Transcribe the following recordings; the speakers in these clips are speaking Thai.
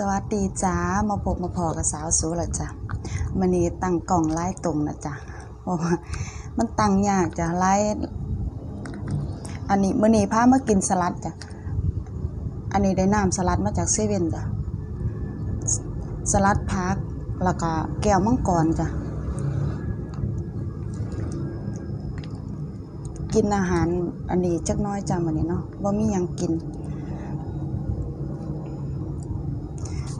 สวัสดีจ้ามาพบมาพอกับสาวสูละจ้ะมันนี้ตั้งกล่องไล่ตรงนะจ้ะเพราะว่ามันตั้งยากจ้ะไล่อันนี้มื่อนี้พามากินสลัดจ้ะอันนี้ได้น้ำสลัดมาจากเซเว่นจ้ะสลัดพักแล้วก็แก้วมังกรจ้ะกินอาหารอันนี้จักหน้อยจ้ะมื้อนี้เนาะบ่ามียังกิน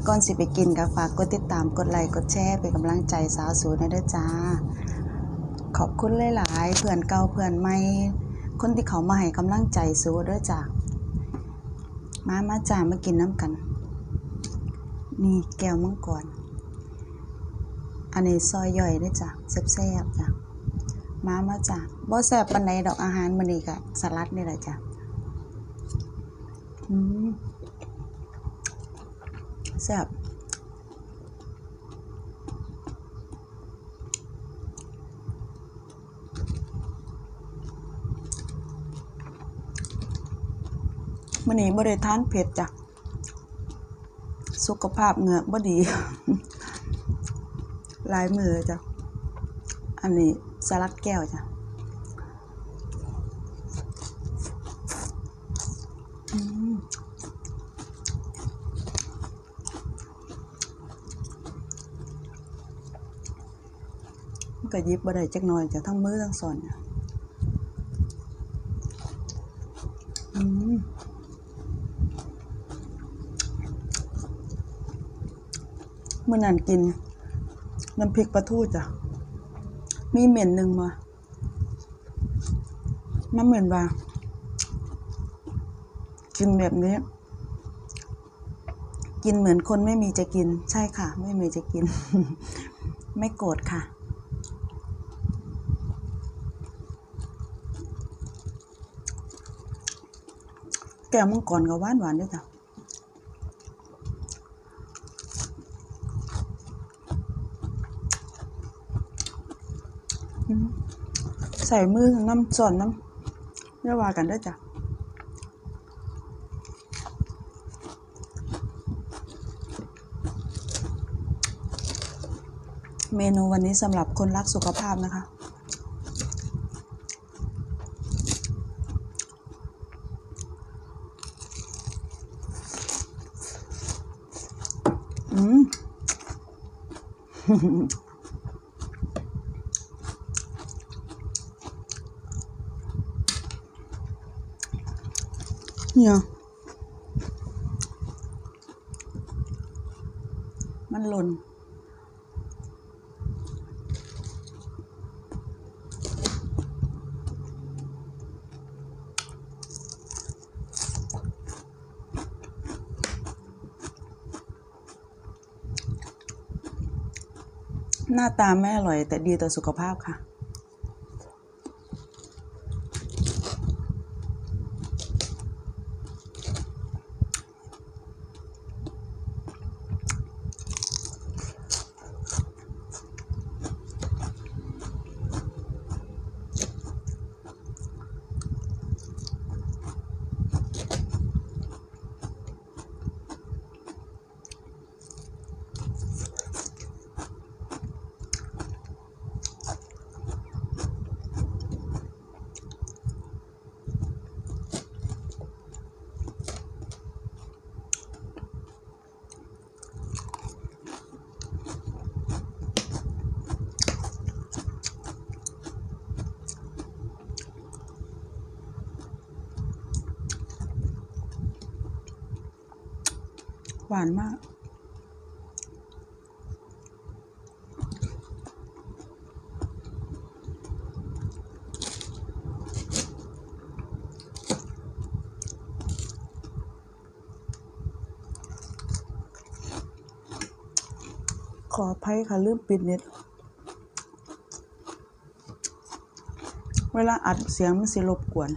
ก่อนสิไปกินก็ฝากกดติดตามกดไลค์กดแชร์เป็นกำลังใจสาวสูนะเด้อจ้า ขอบคุณหลายๆเพื่อนเก่าเพื่อนใหม่คนที่เขามาให้กำลังใจสูเด้อจ้ามามาจ้ามากินน้ำกัน นี่แก้วมังกรอันนี้ซอยย่อยด้อจ้ะแซ่บๆจ้ะมามาจ้ะบ่แซ่บปานใดดอกอาหารมื้อนี้ก็สลัดนี่แหละจ้ะอืม แซ่บมื้อนี้บ่ได้ทานเผ็ดจ้ะสุขภาพเหงือกบ่ดีลายมือจ้ะ อันนี้สลัดแก้วจ้ะ มันก็ยิบบ่ได้จักหน่อยจ้ะทั้งมือทั้งสอนอืมเมื่อนันกินน้ำพริกปลาทูจ้ะ มีเหม็นหนึ่งมามันเหมือนว่า กินแบบนี้ กินเหมือนคนไม่มีจะกิน ใช่ค่ะ ไม่มีจะกิน ไม่โกรธค่ะ ก้วมังกรกับหวานหวานด้วยจ้ะใส่มือน้ำส่วนน้ำเรียกว่ากันได้จ้ะเมนูวันนี้สำหรับคนรักสุขภาพนะคะ เนี่ยมันหล่น หน้าตาไม่อร่อยแต่ดีต่อสุขภาพค่ะ หวานมาก ขออภัยค่ะลืมปิดเน็ตเวลาอัดเสียงมันสิรบกวน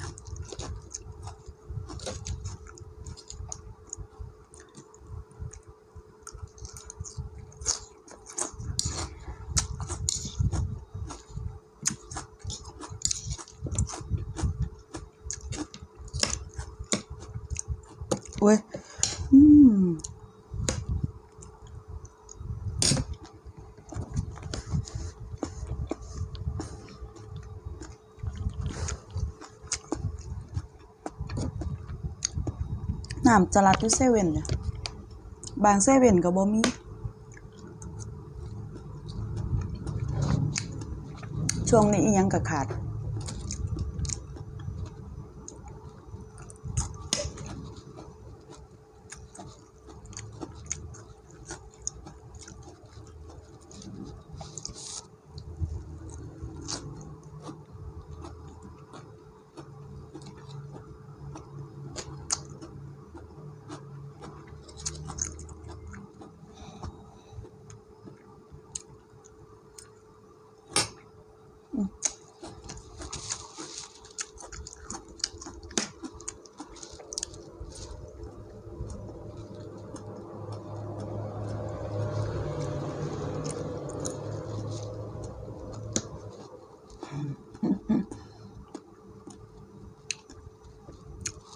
เว้ยอืมน้ำจะรัดอยู่เซเว่นเนี่ยบางเซเว่นกับบอมีช่วงนี้ยังกับขาด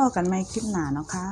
พ่อกันไหมคลิปหนาเนาะค่ะ